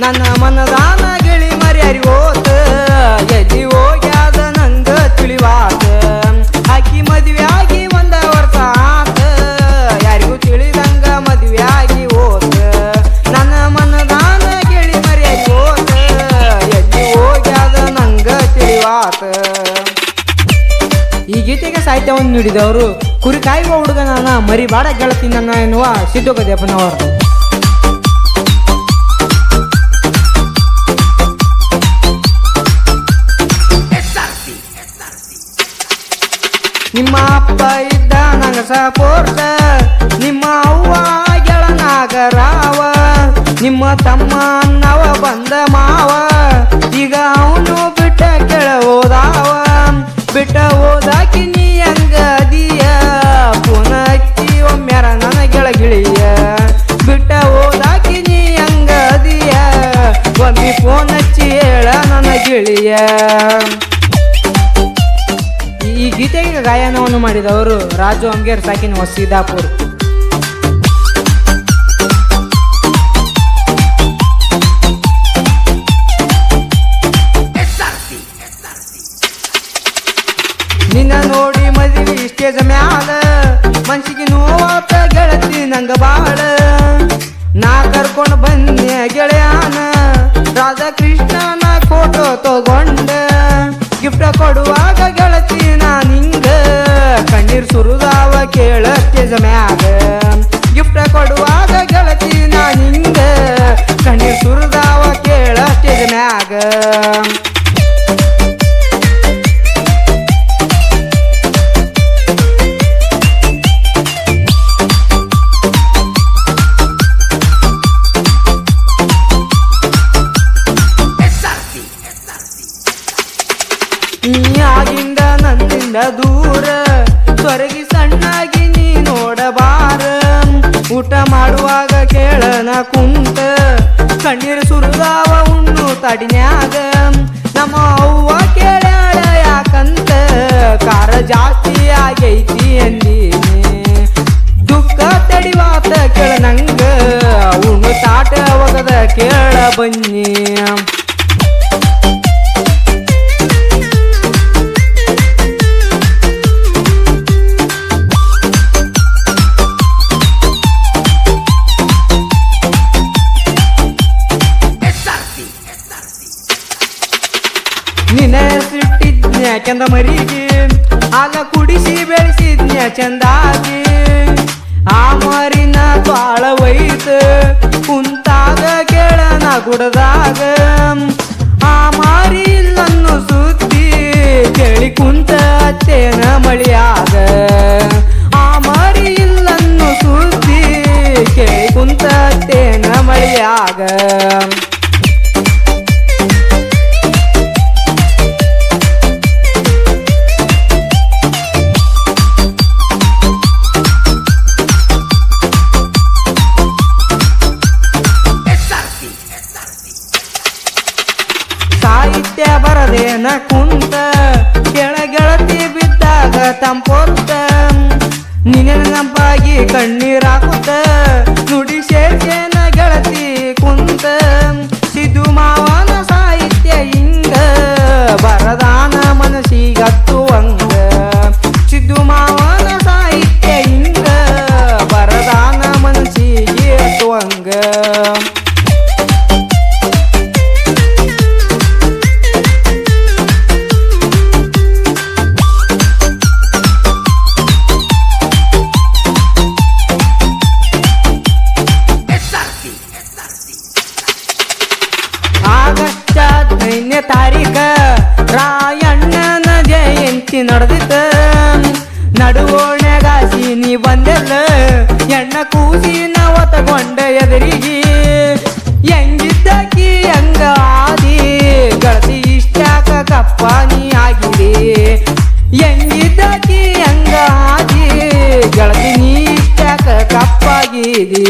ನನ್ನ ಮನದಾನ ಗಿಳಿ ಮರ್ಯಾರಿ ಹೋತ ಎಲ್ಲಿ ಈ ಗೀತೆಗೆ ಸಾಹಿತ್ಯವನ್ನು ನೀಡಿದವರು ಕುರಿ ಕಾಯುವ ಹುಡುಗನನ್ನ ಮರಿ ಬಾಡ ಗೆಳತಿ ನನ್ನ ಎನ್ನುವ ಸಿದ್ದುಗದೇಪನವರು ನಿಮ್ಮ ಅಪ್ಪ ಇದ್ದ ನಂಗ ಸಪೋರ್ಟ ನಿಮ್ಮ ಅವ್ವ ಗೆಳನಾಗರಾವ ನಿಮ್ಮ ತಮ್ಮ ಅನ್ನವ ಬಂದ ಮಾವ ಈಗ ಅವನು ಬಿಟ್ಟ ಓದಾಕಿ ನೀ ಹಂಗ ಅದಿಯ? ಪುನ ಹಚ್ಚಿ ಒಮ್ಮ್ಯಾರ ನನ್ನ ಗೆಳಗಿಳಿಯ ಬಿಟ್ಟ ಓದಾಕಿ ನೀ ಹಂಗ ಒಮ್ಮಿ ಫೋನ್ ಹಚ್ಚಿ ಹೇಳ ನನ್ನ ಗಿಳಿಯ. ಈ ಗೀತೆಗೆ ಗಾಯನವನ್ನು ಮಾಡಿದವರು ರಾಜು ಅಂಗೇರ್ ಸಾಕಿನ ವಸೀದಾಪುರ್ ಸ್ಟೇಜ್ ಮ್ಯಾಲ ಮನ್ಸಿಗೆ ನೋವಾತ ಗೆಳತಿ ನಂಗ ಬಾಳ. ನಾ ಕರ್ಕೊಂಡು ಬನ್ನಿ ಗೆಳೆಯಾನ ರಾಧಾಕೃಷ್ಣನ ಫೋಟೋ ತಗೊಂಡ. ಗಿಫ್ಟ್ ಕೊಡುವಾಗ ಗೆಳತಿ ನಾ ನಿಂಗ, ಕಣ್ಣೀರ್ ಸುರಿದಾವ ಕೇಳ ಮ್ಯಾಗ. ಗಿಫ್ಟ್ ಕೊಡುವಾಗ ಗೆಳತಿ ನಾ ನಿಂಗ ನೀ ಆಗಿಂದ ನನ್ನಿಂದ ದೂರ, ಸ್ವರ್ಗಿ ಸಣ್ಣಾಗಿ ನೀ ನೋಡಬಾರ. ಊಟ ಮಾಡುವಾಗ ಕೇಳನ ಕುಂತ ಕಣ್ಣೀರು ಸುರಿದಾವ ಉಣ್ಣು ತಡಿನ್ಯಾಗ. ನಮ್ಮ ಅವ್ವ ಕೇಳ್ಯಾಳ ಯಾಕಂತ, ಕಾರ ಜಾಸ್ತಿ ಆಗೈತಿ ಅಂದೀನಿ. ದುಃಖ ತಡಿವಾತ ಕೇಳ ನಂಗ ಉಣ್ಣು ತಾಟ ಒಗದ ಕೇಳ ಬನ್ನಿ. ಚಂದ ಮರಿಗೆ? ಆಗ ಕುಡಿಸಿ ಬೆಳೆಸಿದ್ನ್ಯ ಚಂದಾಗಿ. ಆ ಮರಿನ ಬಾಳ ಒಯ್ತು, ಕುಂತಾಗ ಕೇಳನ ಕುಡದಾಗ ಆ ಮಾರಿ ಇಲ್ಲನ್ನು ಸುದ್ದಿ ಕೇಳಿ ಕುಂತ ಅತ್ತೇನ ಮಳಿಯಾಗ. ಆ ಮಾರಿ ಇಲ್ಲನ್ನು ಸುದ್ದಿ ಕೇಳಿ ಕುಂತ ಅತ್ತೇನ ಮಳಿಯಾಗ. ಬರದೇನ ಕುಂತ ಕೆಳಗೆಳತಿ ಬಿದ್ದಾಗ ತಂಪೊತ್ತ. ನಿನ್ನ ನಂಪಾಗಿ ಕಣ್ಣೀರಾಕುತ್ತ ನುಡಿ ಸೇರ್ಸೇನ ಗೆಳತಿ ಕುಂತ. ಹದಿನೈದನೇ ತಾರೀಕ ರಾಯಣ್ಣನ ಜಯಂತಿ ನಡೆದಿತ್ತ. ನಡುವೋಣೆಗಾಸಿ ನೀ ಬಂದೆಲ್ಲ, ಎಣ್ಣ ಕೂಸಿ ಒತಗೊಂಡ ಎದುರಿಗೆ. ಹೆಂಗಿದ್ದಾಕಿ ಹೆಂಗ ಆದಿ, ಗಳಸಿ ಇಷ್ಟಾಕ ಕಪ್ಪ ನೀ ಆಗಿದೆ ಹೆಂಗಿದ್ದಾಕಿ ಹೆಂಗ ಆದಿ, ಗಳಸಿ ನೀ ಇಷ್ಟಾಕ ಕಪ್ಪಾಗಿದೀ.